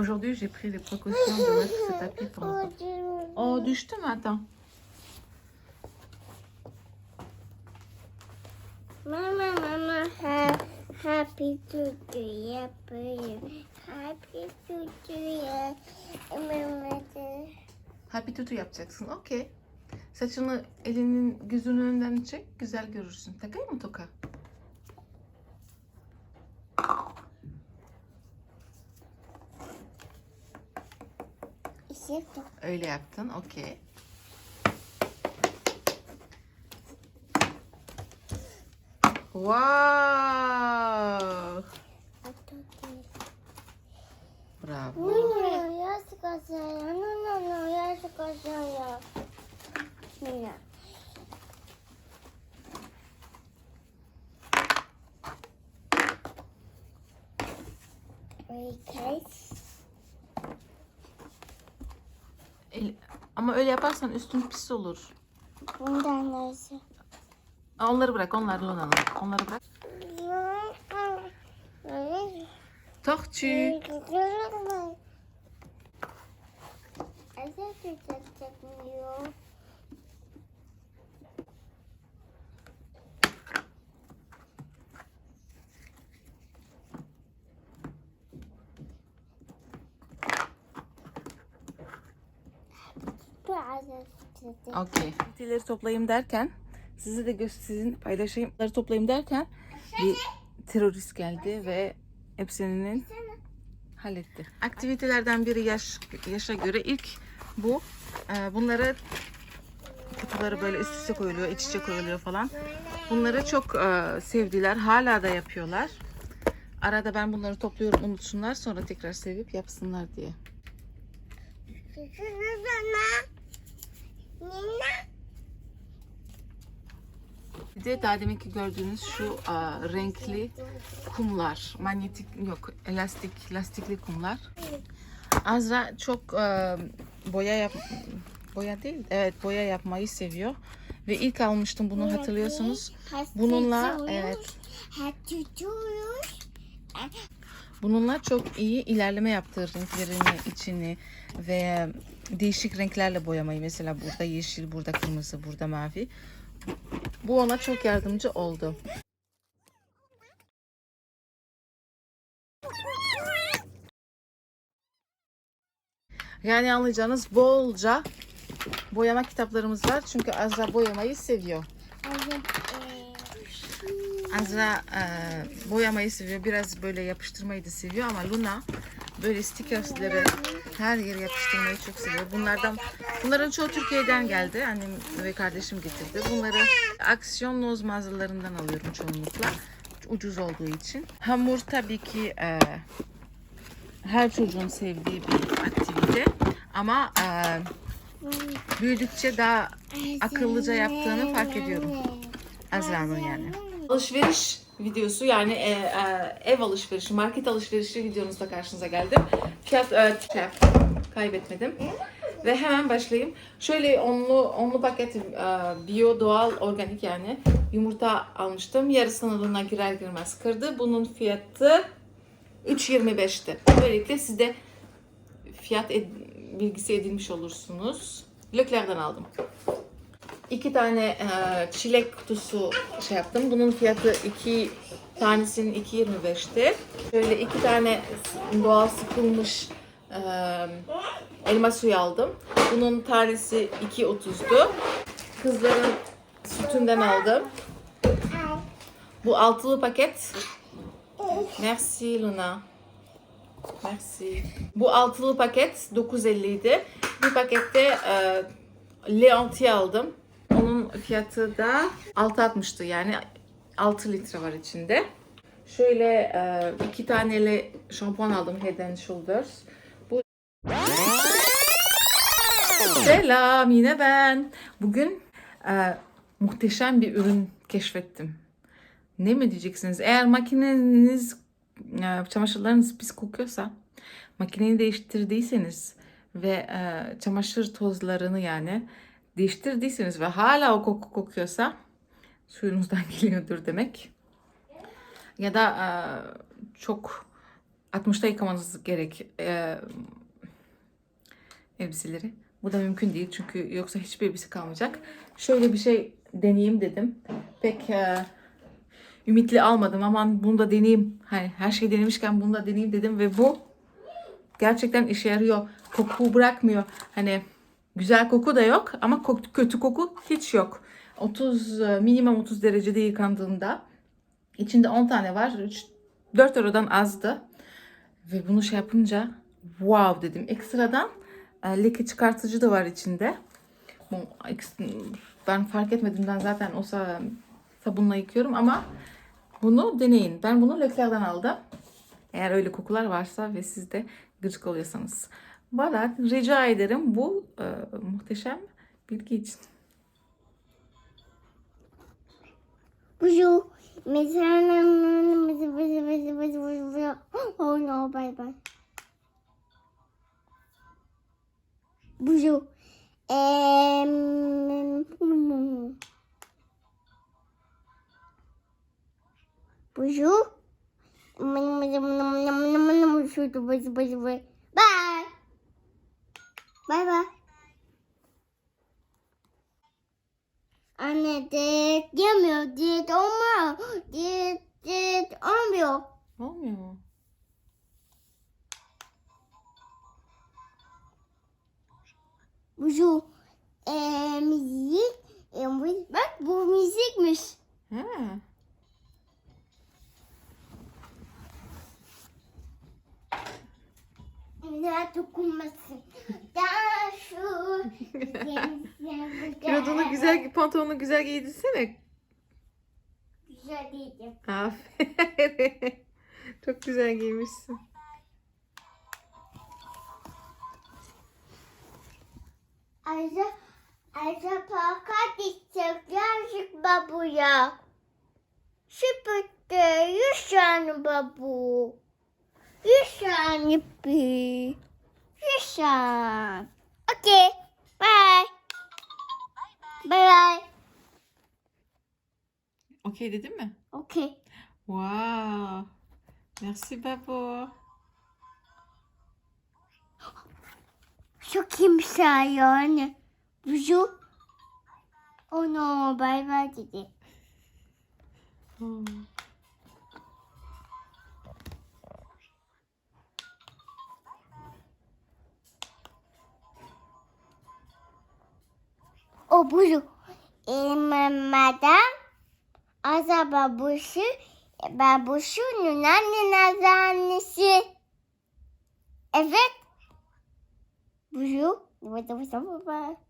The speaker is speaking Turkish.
Aujourd'hui, j'ai pris les précautions de mettre ce tapis pendant. Oh, düştü mü? Attends. Mama, mama, ha, happy to do happy to do mama, Happy tutu yapacaksın. Okey. Saçını elinin gözünün önünden çek. Güzel görürsün. Takayım mı toka? İşte Öyle yaptın. Okey. Wow. Bravo. No, no, ya se casó, no, no, no, ya se casó, ya. Mira. Okay. El- ama öyle yaparsan üstün pis olur. Bundan neyse. Onları bırak. Onlar Luna'nın. Onları bırak. Tortue. Azıcık Okey. Bitkileri toplayayım derken sizi de sizin paylaşayım. Toplayayım derken bir terörist geldi ve hepsinin halletti. Aktivitelerden biri yaş yaşa göre ilk bu. Ee, bunları kutuları böyle üst üste koyuluyor, iç içe koyuluyor falan. Bunları çok e, sevdiler. Hala da yapıyorlar. Arada ben bunları topluyorum unutsunlar sonra tekrar sevip yapsınlar diye. Bir de daha deminki gördüğünüz şu a, renkli kumlar. Manyetik yok elastik lastikli kumlar. Azra çok e, boya yap boya değil evet boya yapmayı seviyor. Ve ilk almıştım bunu hatırlıyorsunuz. Bununla evet bununla çok iyi ilerleme yaptı renklerini içini ve değişik renklerle boyamayı mesela burada yeşil, burada kırmızı, burada mavi. Bu ona çok yardımcı oldu. Yani anlayacağınız bolca boyama kitaplarımız var. Çünkü Azra boyamayı seviyor. Azra e, boyamayı seviyor. Biraz böyle yapıştırmayı da seviyor ama Luna böyle stickersları her yere yapıştırmayı çok seviyor. Bunlardan bunların çoğu Türkiye'den geldi. Annem ve kardeşim getirdi. Bunları aksiyon noz mağazalarından alıyorum çoğunlukla. Ucuz olduğu için. Hamur tabii ki e, her çocuğun sevdiği bir aktivite. Ama e, büyüdükçe daha akıllıca yaptığını fark ediyorum. Azra'nın yani. Alışveriş videosu yani e, e, ev alışverişi, market alışverişi videonuzda karşınıza geldim. Fiyat e, şey, kaybetmedim. Ve hemen başlayayım. Şöyle onlu onlu paket e, bio doğal organik yani yumurta almıştım. Yarısını Luna girer girmez kırdı. Bunun fiyatı 3.25'ti. Böylelikle siz de fiyat ed- bilgisi edinmiş olursunuz. Leclerc'den aldım. İki tane e, çilek kutusu şey yaptım. Bunun fiyatı iki tanesinin 2.25'ti. Şöyle iki tane doğal sıkılmış e, elma suyu aldım. Bunun tanesi 2.30'du. Kızların sütünden aldım. Bu altılı paket. Merci Luna. Merci. Bu altılı paket 9.50 idi. Bir pakette e, Leonti aldım. Fiyatı da 6.60'tı yani 6 litre var içinde. Şöyle e, iki taneli şampuan aldım Head and Shoulders. Bu Selam yine ben. Bugün e, muhteşem bir ürün keşfettim. Ne mi diyeceksiniz? Eğer makineniz, e, çamaşırlarınız pis kokuyorsa, makineyi değiştirdiyseniz ve e, çamaşır tozlarını yani değiştirdiyseniz ve hala o koku kokuyorsa suyunuzdan geliyordur demek. Ya da e, çok 60'ta yıkamanız gerek e, elbiseleri. Bu da mümkün değil çünkü yoksa hiçbir elbise kalmayacak. Şöyle bir şey deneyeyim dedim. Pek e, ümitli almadım. Aman bunu da deneyeyim. Hani her şeyi denemişken bunu da deneyeyim dedim ve bu gerçekten işe yarıyor. Koku bırakmıyor. Hani güzel koku da yok ama kötü koku hiç yok. 30 e, minimum 30 derecede yıkandığında içinde 10 tane var. 3 4 eurodan azdı. Ve bunu şey yapınca wow dedim. Ekstradan e, leke çıkartıcı da var içinde. Ben fark etmediğimden zaten o sa- sabunla yıkıyorum ama bunu deneyin. Ben bunu Leclerc'den aldım. Eğer öyle kokular varsa ve siz de gıcık oluyorsanız. Valla rica ederim bu e, muhteşem bilgi için. Bonjour. Mesela Oh no, bye bye. Bonjour. Um, Bonjour. Bye. Bye bye. Anne diyet yemiyor. Diyet olmuyor. Diyet, diyet olmuyor. Olmuyor mu? Bu e, müzik. E, bu- bak bu müzikmiş. Ha. Güzel dokunmasın. Daha şu. Kilodunu güzel, pantolonu güzel giydirsene. Güzel değildim. Aferin. Çok güzel giymişsin. Ayrıca, ayrıca parka gidecek yazık babuya. Süpürge yüz tane babu. Yüz tane bir. Yüz tane. Okey. Bye. Bye bye. Okey dedin mi? Okey. Wow. Merci babo. Çok kimse yani. Buzu. Oh no, bye bye dedi. Hmm. O buzu. E, madam. Aza babuşu. Babuşunun anne annesi. Evet. Bye bye.